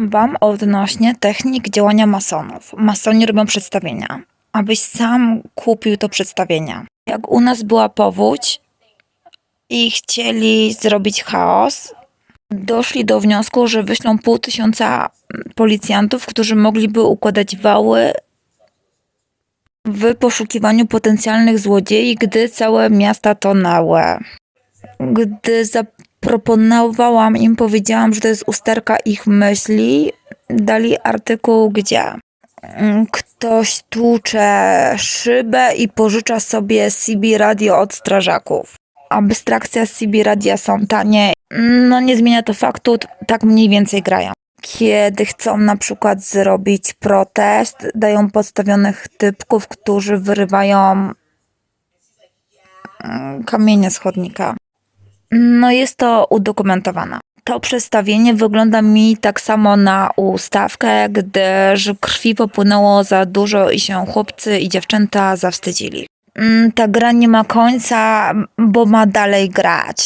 Wam odnośnie technik działania masonów. Masoni robią przedstawienia, abyś sam kupił to przedstawienie. Jak u nas była powódź i chcieli zrobić chaos, doszli do wniosku, że wyślą pół tysiąca policjantów, którzy mogliby układać wały w poszukiwaniu potencjalnych złodziei, gdy całe miasta tonęły. Gdy zaproponowałam im, powiedziałam, że to jest usterka ich myśli, dali artykuł, gdzie mm, ktoś tłucze szybę i pożycza sobie CB radio od strażaków. Abstrakcja CB radia są tanie. No nie zmienia to faktu, tak mniej więcej grają. Kiedy chcą na przykład zrobić protest, dają podstawionych typków, którzy wyrywają mm, kamienie z chodnika. No jest to udokumentowane. To przedstawienie wygląda mi tak samo na ustawkę, gdyż krwi popłynęło za dużo i się chłopcy i dziewczęta zawstydzili. Mm, Ta gra nie ma końca, bo ma dalej grać.